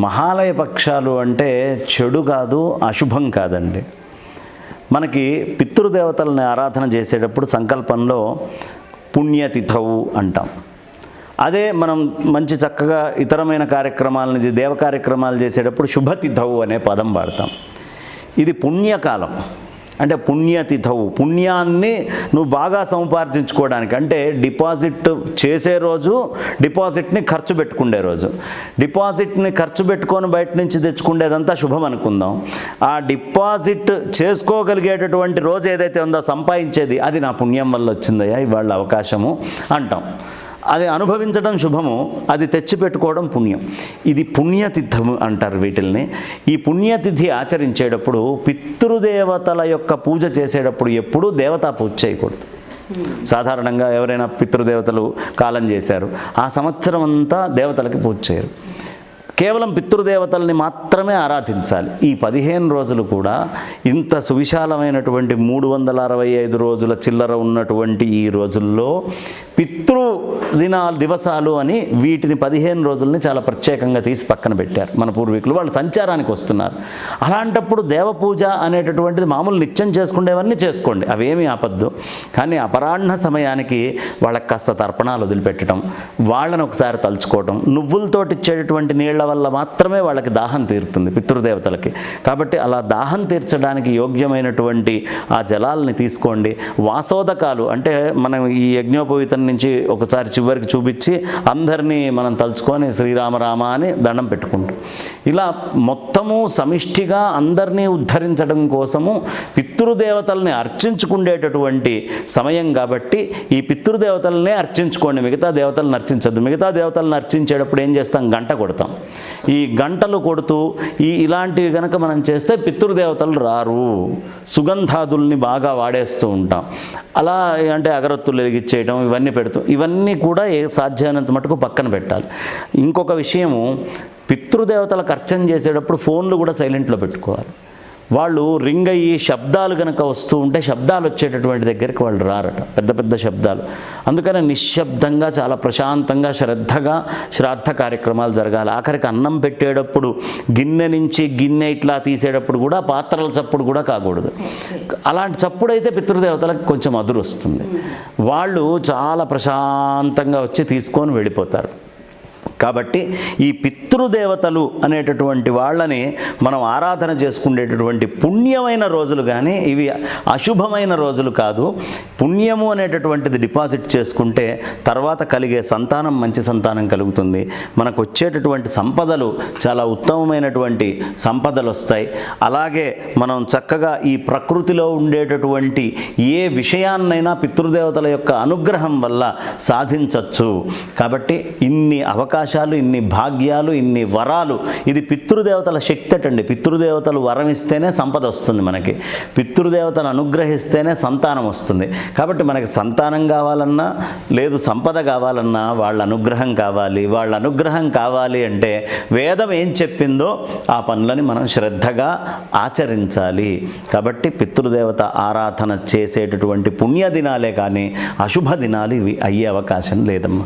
మహాలయ పక్షాలు అంటే చెడు కాదు అశుభం కాదండి. మనకి పితృదేవతలని ఆరాధన చేసేటప్పుడు సంకల్పంలో పుణ్యతిథవు అంటాం. అదే మనం మంచి చక్కగా ఇతరమైన కార్యక్రమాలను చే- దేవ కార్యక్రమాలు చేసేటప్పుడు శుభతిథవు అనే పదం వాడతాం. ఇది పుణ్యకాలం. అంటే పుణ్యతిథవు. పుణ్యాన్ని నువ్వు బాగా సంపార్జించుకోవడానికి అంటే డిపాజిట్ చేసే రోజు డిపాజిట్ని ఖర్చు పెట్టుకుండే రోజు. డిపాజిట్ని ఖర్చు పెట్టుకొని బయట నుంచి తెచ్చుకునేదంతా శుభం అనుకుందాం. ఆ డిపాజిట్ చేసుకోగలిగేటటువంటి రోజు ఏదైతే ఉందో సంపాదించేది అది నా పుణ్యం వల్ల వచ్చిందయ్యా ఇవాళ అవకాశము అంటాం. అది అనుభవించడం శుభము అది తెచ్చిపెట్టుకోవడం పుణ్యం. ఇది పుణ్యతిథము అంటారు వీటిల్ని. ఈ పుణ్యతిథి ఆచరించేటప్పుడు పితృదేవతల యొక్క పూజ చేసేటప్పుడు ఎప్పుడూ దేవతా పూజ చేయకూడదు. సాధారణంగా ఎవరైనా పితృదేవతలు కాలం చేశారు ఆ సంవత్సరం అంతా దేవతలకి పూజ చేయరు. కేవలం పితృదేవతల్ని మాత్రమే ఆరాధించాలి. ఈ పదిహేను రోజులు కూడా ఇంత సువిశాలమైనటువంటి మూడు వందల అరవై ఐదు రోజుల చిల్లర ఉన్నటువంటి ఈ రోజుల్లో పితృ దినాలు దివసాలు అని వీటిని పదిహేను రోజుల్ని చాలా ప్రత్యేకంగా తీసి పక్కన పెట్టారు. మన పూర్వీకులు వాళ్ళు సంచారానికి వస్తున్నారు. అలాంటప్పుడు దేవపూజ అనేటటువంటిది మామూలు నిత్యం చేసుకునేవన్నీ చేసుకోండి. అవేమీ ఆపద్దు. కానీ అపరాహ్న సమయానికి వాళ్ళకి కాస్త తర్పణాలు వదిలిపెట్టడం వాళ్ళని ఒకసారి తలుచుకోవటం నువ్వులతోటి ఇచ్చేటటువంటి నీళ్ళ వల్ల మాత్రమే వాళ్ళకి దాహం తీరుతుంది పితృదేవతలకి. కాబట్టి అలా దాహం తీర్చడానికి యోగ్యమైనటువంటి ఆ జలాల్ని తీసుకోండి. వాసోదకాలు అంటే మనం ఈ యజ్ఞోపవీతం నుంచి ఒకసారి చివరికి చూపించి అందరినీ మనం తలుచుకొని శ్రీరామరామ అని దండం పెట్టుకుంటాం. ఇలా మొత్తము సమిష్టిగా అందరినీ ఉద్ధరించడం కోసము పితృదేవతల్ని అర్చించుకునేటటువంటి సమయం కాబట్టి ఈ పితృదేవతలనే అర్చించుకోండి మిగతా దేవతలను అర్చించద్దు. మిగతా దేవతలను అర్చించేటప్పుడు ఏం చేస్తాం? గంట కొడతాం. ఈ గంటలు కొడుతూ ఈ ఇలాంటివి కనుక మనం చేస్తే పితృదేవతలు రారు. సుగంధాదుల్ని బాగా వాడేస్తూ ఉంటాం. అలా అంటే అగరత్తులు వెలిగించేయడం ఇవన్నీ పెడుతూ ఇవన్నీ కూడా ఏ సాధ్యమైనంత మటుకు పక్కన పెట్టాలి. ఇంకొక విషయము పితృదేవతలకు అర్చన చేసేటప్పుడు ఫోన్లు కూడా సైలెంట్లో పెట్టుకోవాలి. వాళ్ళు రింగ్ అయ్యి శబ్దాలు కనుక వస్తూ ఉంటే శబ్దాలు వచ్చేటటువంటి దగ్గరికి వాళ్ళు రారట. పెద్ద పెద్ద శబ్దాలు. అందుకని నిశ్శబ్దంగా చాలా ప్రశాంతంగా శ్రద్ధగా శ్రాద్ధ కార్యక్రమాలు జరగాలి. ఆఖరికి అన్నం పెట్టేటప్పుడు గిన్నె నుంచి గిన్నె ఇట్లా తీసేటప్పుడు కూడా పాత్రల చప్పుడు కూడా కాకూడదు. అలాంటి చప్పుడు అయితే పితృదేవతలకు కొంచెం అదురు వస్తుంది. వాళ్ళు చాలా ప్రశాంతంగా వచ్చి తీసుకొని వెళ్ళిపోతారు. కాబట్టి ఈ పితృదేవతలు అనేటటువంటి వాళ్ళని మనం ఆరాధన చేసుకునేటటువంటి పుణ్యమైన రోజులు కానీ ఇవి అశుభమైన రోజులు కాదు. పుణ్యము అనేటటువంటిది డిపాజిట్ చేసుకుంటే తర్వాత కలిగే సంతానం మంచి సంతానం కలుగుతుంది. మనకు వచ్చేటటువంటి సంపదలు చాలా ఉత్తమమైనటువంటి సంపదలు వస్తాయి. అలాగే మనం చక్కగా ఈ ప్రకృతిలో ఉండేటటువంటి ఏ విషయాన్నైనా పితృదేవతల యొక్క అనుగ్రహం వల్ల సాధించవచ్చు కాబట్టి ఇన్ని అవకాశాలు ఇన్ని భాగ్యాలు ఇన్ని వరాలు. ఇది పితృదేవతల శక్తి అటండి పితృదేవతలు వరం ఇస్తేనే సంపద వస్తుంది మనకి. పితృదేవతలు అనుగ్రహిస్తేనే సంతానం వస్తుంది. కాబట్టి మనకి సంతానం కావాలన్నా లేదు సంపద కావాలన్నా వాళ్ళ అనుగ్రహం కావాలి. వాళ్ళ అనుగ్రహం కావాలి అంటే వేదం ఏం చెప్పిందో ఆ పనులని మనం శ్రద్ధగా ఆచరించాలి. కాబట్టి పితృదేవత ఆరాధన చేసేటటువంటి పుణ్యదినాలే కానీ అశుభ దినాలు ఇవి అయ్యే అవకాశం లేదమ్మా.